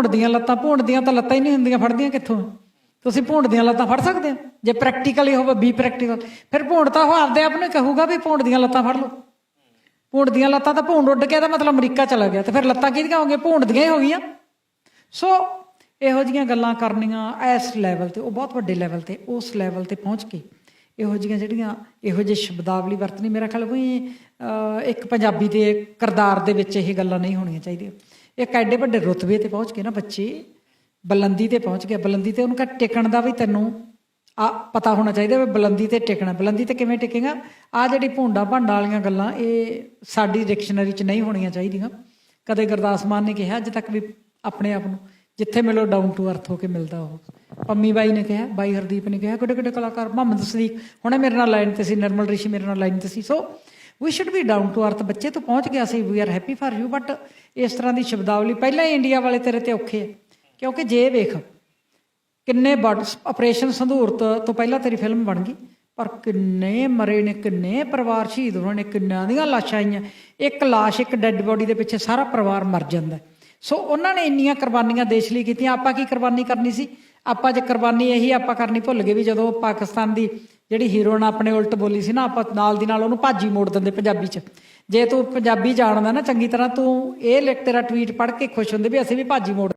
ਭੂੰਡ ਦੀਆਂ ਲੱਤਾਂ ਭੂੰਡ ਦੀਆਂ ਤਾਂ ਲੱਤਾਂ ਹੀ ਨਹੀਂ ਹੁੰਦੀਆਂ, ਫੜਦੀਆਂ ਕਿੱਥੋਂ? ਤੁਸੀਂ ਭੂੰਡ ਦੀਆਂ ਲੱਤਾਂ ਫੜ ਸਕਦੇ ਹੋ? ਜੇ ਪ੍ਰੈਕਟੀਕਲੀ ਹੋਵੇ ਬੀ ਪ੍ਰੈਕਟੀਕਲ ਫਿਰ ਭੂੰਡ ਤਾਂ ਉਹ ਆਪਦੇ ਆਪ ਨੂੰ ਕਹੂਗਾ ਵੀ ਭੂੰਡ ਦੀਆਂ ਲੱਤਾਂ ਫੜ ਲਓ। ਭੂੰਡ ਦੀਆਂ ਲੱਤਾਂ ਤਾਂ ਭੂੰਡ ਉੱਡ ਗਿਆ ਤਾਂ ਮਤਲਬ ਅਮਰੀਕਾ ਚਲਾ ਗਿਆ, ਤੇ ਫਿਰ ਲੱਤਾਂ ਕਿਹਦੀਆਂ ਹੋ ਗਈਆਂ ਭੂੰਡ ਦੀਆਂ ਹੀ ਹੋ ਗਈਆਂ ਸੋ ਇਹੋ ਜੀਆਂ ਗੱਲਾਂ ਕਰਨੀਆਂ ਇਸ ਲੈਵਲ ਤੇ, ਉਹ ਬਹੁਤ ਵੱਡੇ ਲੈਵਲ ਤੇ, ਉਸ ਲੈਵਲ ਤੇ ਪਹੁੰਚ ਕੇ। ਇਹੋ ਜਿਹੀਆਂ ਜਿਹੜੀਆਂ ਇਹੋ ਜਿਹੇ ਸ਼ਬਦਾਵਲੀ ਵਰਤਣੀ ਮੇਰਾ ਖਿਆਲ ਕੋਈ ਇੱਕ ਪੰਜਾਬੀ ਦੇ ਕਰਦਾਰ ਦੇ ਵਿੱਚ ਇਹ ਗੱਲਾਂ ਨਹੀਂ ਹੋਣੀਆਂ ਚਾਹੀਦੀਆਂ। ਇੱਕ ਐਡੇ ਵੱਡੇ ਰੁਤਬੇ ਤੇ ਪਹੁੰਚ ਕੇ ਨਾ ਬੱਚੇ, ਬੁਲੰਦੀ ਤੇ ਪਹੁੰਚ ਗਿਆ। ਬੁਲੰਦੀ ਤੇ ਉਹਨੂੰ ਕਹ ਟਿਕਣ ਦਾ ਵੀ ਤੈਨੂੰ ਆ ਪਤਾ ਹੋਣਾ ਚਾਹੀਦਾ ਵੀ ਬੁਲੰਦੀ ਤੇ ਟਿਕਣਾ। ਬੁਲੰਦੀ ਤੇ ਕਿਵੇਂ ਟਿਕੇਗਾ? ਆ ਜਿਹੜੀ ਭੁੰਡਾ ਭਾਂਡਾ ਵਾਲੀਆਂ ਗੱਲਾਂ, ਇਹ ਸਾਡੀ ਡਿਕਸ਼ਨਰੀ 'ਚ ਨਹੀਂ ਹੋਣੀਆਂ ਚਾਹੀਦੀਆਂ। ਕਦੇ ਗੁਰਦਾਸ ਮਾਨ ਨੇ ਕਿਹਾ, ਅੱਜ ਤੱਕ ਵੀ ਆਪਣੇ ਆਪ ਨੂੰ, ਜਿੱਥੇ ਮਿਲੋ ਡਾਊਨ ਟੂ ਅਰਥ ਹੋ ਕੇ ਮਿਲਦਾ ਉਹ। ਪੰਮੀ ਬਾਈ ਨੇ ਕਿਹਾ, ਬਾਈ ਹਰਦੀਪ ਨੇ ਕਿਹਾ ਕਿਹੜੇ ਕਿਹੜੇ ਕਲਾਕਾਰ ਮੁਹੰਮਦ ਸਦੀਕ ਹੁਣੇ ਮੇਰੇ ਨਾਲ ਲਾਈਨ ਤੇ ਸੀ, ਨਿਰਮਲ ਰਿਸ਼ੀ ਮੇਰੇ ਨਾਲ ਲਾਈਨ ਤੇ ਸੀ। So we should be down to earth ਬੱਚੇ ਤੋਂ ਪਹੁੰਚ ਗਿਆ ਸੀ we are happy for you but ਇਸ ਤਰ੍ਹਾਂ ਦੀ ਸ਼ਬਦਾਵਲੀ ਪਹਿਲਾਂ ਹੀ ਇੰਡੀਆ ਵਾਲੇ ਤੇਰੇ ਤੇ ਔਖੇ ਆ। ਕਿਉਂਕਿ ਜੇ ਵੇਖ, ਕਿੰਨੇ ਬੜ ਆਪਰੇਸ਼ਨ ਸੰਧੂਰਤ ਤੋਂ ਪਹਿਲਾਂ ਤੇਰੀ ਫਿਲਮ ਬਣ ਗਈ, ਪਰ ਕਿੰਨੇ ਮਰੇ ਨੇ, ਕਿੰਨੇ ਪਰਿਵਾਰ ਸ਼ਹੀਦ ਹੋਏ ਨੇ ਕਿੰਨਿਆਂ ਦੀਆਂ ਲਾਸ਼ਾਂ ਆਈਆਂ, ਇੱਕ ਲਾਸ਼, ਇੱਕ ਡੈੱਡ ਬੋਡੀ ਦੇ ਪਿੱਛੇ ਸਾਰਾ ਪਰਿਵਾਰ ਮਰ ਜਾਂਦਾ। ਸੋ ਉਹਨਾਂ ਨੇ ਇੰਨੀਆਂ ਕੁਰਬਾਨੀਆਂ ਦੇਸ਼ ਲਈ ਕੀਤੀਆਂ। ਆਪਾਂ ਕੀ ਕੁਰਬਾਨੀ ਕਰਨੀ ਸੀ? ਆਪਾਂ ਜੇ ਕੁਰਬਾਨੀ ਇਹੀ ਆਪਾਂ ਕਰਨੀ ਭੁੱਲ ਗਏ ਵੀ ਜਦੋਂ ਪਾਕਿਸਤਾਨ ਦੀ ਜਿਹੜੀ ਹੀਰੋਇਨ ਆਪਣੇ ਉਲਟ ਬੋਲੀ ਸੀ ਨਾ, ਆਪਾਂ ਨਾਲ ਦੀ ਨਾਲ ਉਹਨੂੰ ਭਾਜੀ ਮੋੜ ਦਿੰਦੇ ਪੰਜਾਬੀ 'ਚ। ਜੇ ਤੂੰ ਪੰਜਾਬੀ ਜਾਣਦਾ ਨਾ ਚੰਗੀ ਤਰ੍ਹਾਂ, ਤੂੰ ਇਹ ਲਿਖ ਤੇਰਾ ਟਵੀਟ ਪੜ੍ਹ ਕੇ ਖੁਸ਼ ਹੁੰਦੇ ਵੀ ਅਸੀਂ ਵੀ ਭਾਜੀ ਮੋੜ